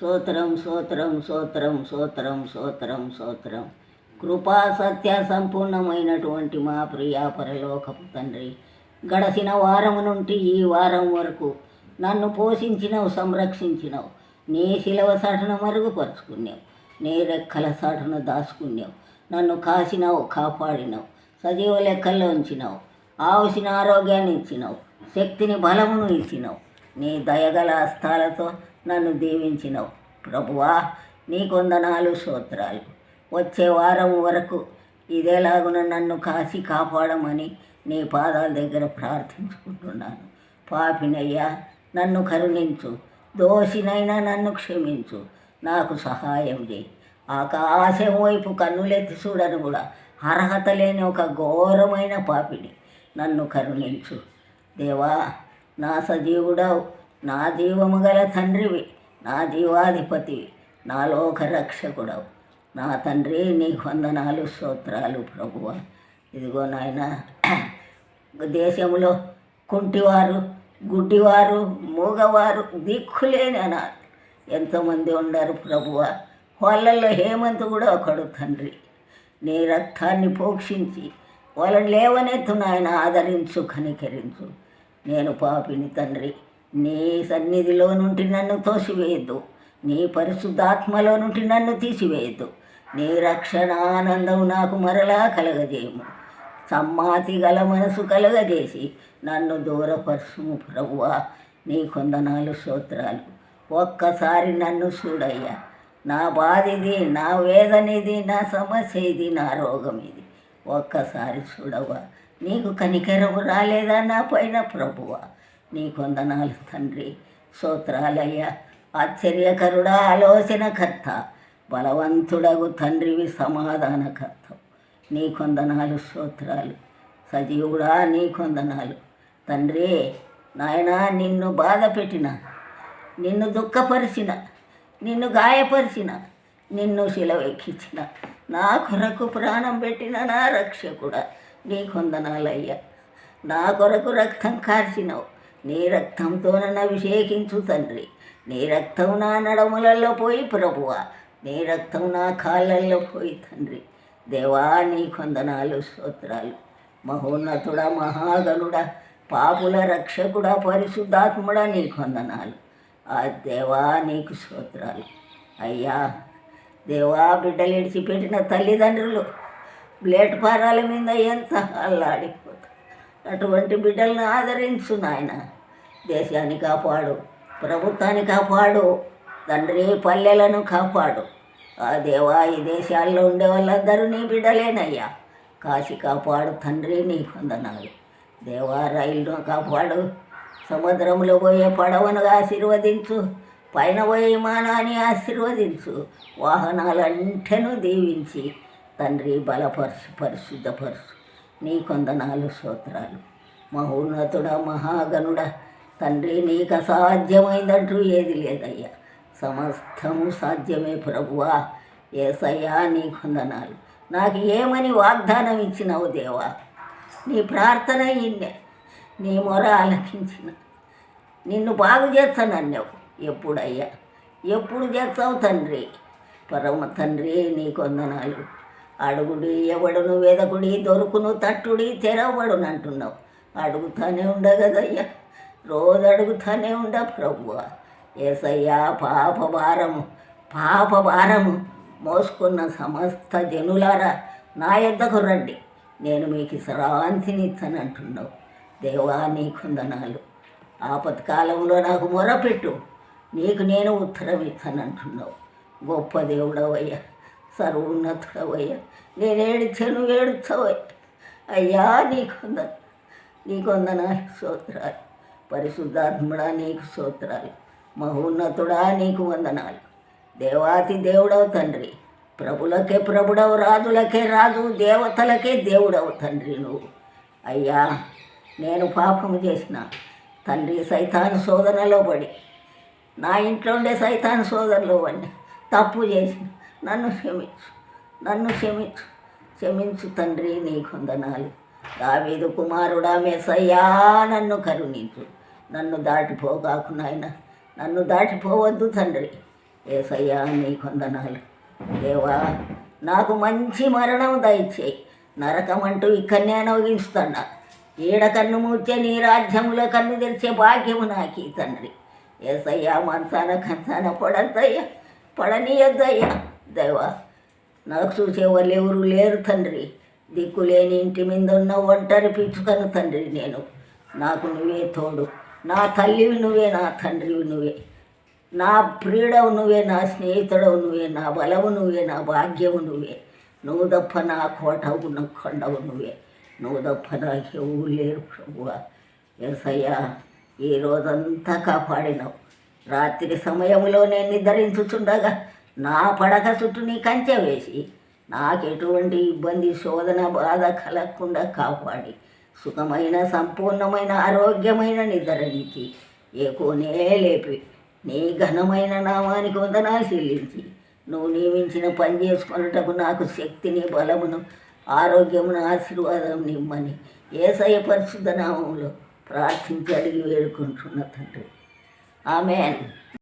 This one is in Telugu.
సోత్రం సోత్రం సోత్రం సోత్రం సోత్రం సోత్రం కృపా సత్య సంపూర్ణమైనటువంటి మా ప్రియా పరలోకపు తండ్రి గడచిన వారం నుండి ఈ వారం వరకు నన్ను పోషించినవు సంరక్షించినవు. నీ శిలవ సాటును మరుగుపరుచుకున్నావు. నీ రెక్కల సాటును దాచుకున్నావు. నన్ను కాసినావు కాపాడినావు. సజీవ లెక్కల్లో ఉంచినావు. ఆవసిన ఆరోగ్యాన్ని ఇచ్చినావు. శక్తిని బలమును ఇచ్చినావు. నీ దయగల హస్తాలతో నన్ను దీవించినవు. ప్రభువా నీ కొందనాలు సూత్రాలు వచ్చే వారం వరకు ఇదేలాగున నన్ను కాసి కాపాడమని నీ పాదాల దగ్గర ప్రార్థించుకుంటున్నాను. పాపినయ్యా నన్ను కరుణించు. దోషినైనా నన్ను క్షమించు. నాకు సహాయం చేయి. ఆకాశం వైపు కన్నులెత్తి చూడను కూడా. అర్హత లేని ఒక ఘోరమైన పాపిని నన్ను కరుణించు. దేవా నా సజీవుడవు. నా జీవము గల తండ్రివి నా జీవాధిపతివి నా లోక రక్షకుడవు నా తండ్రి నీ వందనాలు స్తోత్రాలు ప్రభువ. ఇదిగో నాయన దేశంలో కుంటివారు గుడ్డివారు మూగవారు దిక్కులేని అనాథ. ఎంతోమంది ఉన్నారు ప్రభువ. వాళ్ళల్లో హేమంత్ కూడా ఒకడు తండ్రి. నీ రక్తాన్ని పోక్షించి వాళ్ళని లేవనెత్తు నాయన ఆదరించు కనికరించు. నేను పాపిని తండ్రి. నీ సన్నిధిలో నుండి నన్ను తోసివేయద్దు. నీ పరిశుద్ధాత్మలో నుండి నన్ను తీసివేయద్దు. నీ రక్షణ ఆనందం నాకు మరలా కలగజేయము. సమ్మాతి గల మనసు కలగజేసి నన్ను దూరపరచుము ప్రభువా. నీ కొందనాలు స్తోత్రాలు. ఒక్కసారి నన్ను చూడయ్యా. నా బాధ ఇది నా వేదన ఇది నా సమస్య ఇది నా రోగం ఇది ఒక్కసారి చూడవా నీకు కనికరము రాలేదా నా పైన ప్రభువా? నీ కొందనాలు తండ్రి. స్తోత్రాలయ్యా. ఆశ్చర్యకరుడా ఆలోచనకర్త బలవంతుడగు తండ్రివి సమాధానకర్త. నీ కొందనాలు స్తోత్రాలు. సజీవుడా నీ కొందనాలు. తండ్రి నాయన నిన్ను బాధ పెట్టిన. నిన్ను దుఃఖపరిచిన. నిన్ను గాయపరిచిన. నిన్ను శిలవెక్కించిన నా కొరకు ప్రాణం పెట్టిన నా రక్షకుడా. నీ కొందనాలయ్యా. నా కొరకు రక్తం కార్చినవు. నీ రక్తంతో నన్ను అభిషేకించు తండ్రి. నీ రక్తం నా నడములలో పోయి ప్రభువ. నీ రక్తం నా కాళ్ళల్లో పోయి తండ్రి. దేవా నీ కొందనాలు స్తోత్రాలు. మహోన్నతుడా మహాగనుడ పాపుల రక్షకుడా పరిశుద్ధాత్ముడా నీ కొందనాలు. ఆ దేవా నీకు స్తోత్రాలు. అయ్యా దేవా బిడ్డలు ఇడిచిపెట్టిన తల్లిదండ్రులు ప్లేట్ఫారాల మీద ఎంత అల్లాడిపోతారు అటువంటి బిడ్డలను ఆదరించు నాయన. దేశాన్ని కాపాడు ప్రభుత్వాన్ని కాపాడు తండ్రి పల్లెలను కాపాడు. ఆ దేవా ఈ దేశాల్లో ఉండే వాళ్ళందరూ నీ బిడ్డలేనయ్యా. కాశీ కాపాడు తండ్రి నీ వందనాలు. దేవా రైలును కాపాడు సముద్రంలో పోయే పడవను ఆశీర్వదించు పైన పోయే విమానాన్ని ఆశీర్వదించు వాహనాలంటేను దీవించి తండ్రి బలపరుచు పరిశుద్ధపరుచు నీ కొందనాలు స్తోత్రాలు. మహోన్నతుడ మహాగణుడ తండ్రి నీకు అసాధ్యమైందంటూ ఏది లేదయ్యా. సమస్తము సాధ్యమే ప్రభువా. ఏసయ్యా నీ కొందనాలు నాకు ఏమని వాగ్దానం ఇచ్చినావు దేవా? నీ ప్రార్థన ఇన్నే. నీ మొర ఆలకించిన. నిన్ను బాగు చేస్తానన్నావు. ఎప్పుడయ్యా? ఎప్పుడు చేస్తావు తండ్రి? పరమ తండ్రి నీ కొందనాలు అడుగుడి ఎవడును వెదకుడి దొరుకును తట్టుడి తెరవడును అంటున్నావు అడుగుతానే ఉండగదయ్యా. రోజు అడుగుతానే ఉండ ప్రభువ. ఏసయ్యా పాపభారము పాపభారము మోసుకున్న సమస్త జనులారా నా యొద్దకు రండి. నేను మీకు శ్రాంతినిస్తానంటున్నావు దేవా నీ కొందనాలు ఆపత్కాలంలో నాకు మొరపెట్టు. నీకు నేను ఉత్తరం ఇస్తానంటున్నావు గొప్ప దేవుడవయ్యా సర్వోన్నతుడవయ్యా నేను ఏడిచాను ఏడుస్తావయ్యా అయ్యా నీకు కొంద నీ స్తోత్రాలు పరిశుద్ధాత్ముడా నీకు స్తోత్రాలు మహోన్నతుడా నీకు వందనాలు. దేవాతి దేవుడవు తండ్రి ప్రభులకే ప్రభుడవు రాజులకే రాజు దేవతలకే దేవుడవు తండ్రి నువ్వు. అయ్యా నేను పాపము చేసిన తండ్రి సైతాను శోధనలో పడి నా ఇంట్లో ఉండే సైతాను శోధనలో పడి తప్పు చేసిన నన్ను క్షమించు నన్ను క్షమించు క్షమించు తండ్రి నీకు వందనాలు. దావీదు కుమారుడా మెసయ్యా నన్ను కరుణించు. నన్ను దాటిపోగాకు నాయన నన్ను దాటిపోవద్దు తండ్రి. ఏసయ్యా నీ కొందనాలు. దేవా నాకు మంచి మరణం దయచేయి. నరకం అంటూ ఇక్కడనే అనుభవిస్తున్నా. ఈడ కన్ను మూర్చే నీ రాజ్యంలో కన్ను తెరిచే భాగ్యము నాకి తండ్రి. ఏసయ్యా మనసాన కంచాన పడద్దయ్యా పడనీయద్దయ్యా. దేవా నాకు చూసేవాళ్ళు ఎవరు లేరు తండ్రి. దిక్కులేని ఇంటి మీద ఉన్న ఒంటరి పిచ్చుకను తండ్రి నేను. నాకు నువ్వే తోడు. నా తల్లివి నువ్వే నా తండ్రివి నువ్వే. నా ప్రియుడవు నువ్వే నా స్నేహితుడవు నువ్వే నా బలము నువ్వే నా భాగ్యము నువ్వే. నువ్వు తప్ప నా కోటవు నా కొండవు నువ్వే. నువ్వు తప్ప నాకెవ్వు లేరు ప్రభువా. ఎసయ్యా ఈ రోజంతా కాపాడినావు. రాత్రి సమయంలో నేను నిద్రించుచుండగా నా పడక చుట్టూ నీ కంచె వేసి నాకు ఎటువంటి ఇబ్బంది శోధన బాధ కలగకుండా కాపాడి. సుఖమైన సంపూర్ణమైన ఆరోగ్యమైన నిద్రనిచ్చి ఏకోనే లేపి నీ ఘనమైన నామానికి వందనాలు చెల్లించి నువ్వు నియమించిన పని చేసుకున్నటకు నాకు శక్తిని బలమును ఆరోగ్యమును ఆశీర్వాదం నిమ్మని ఏసయ పరిశుద్ధ నామంలో ప్రార్థించి అడిగి వేడుకుంటున్న తండ్రి. ఆమెన్.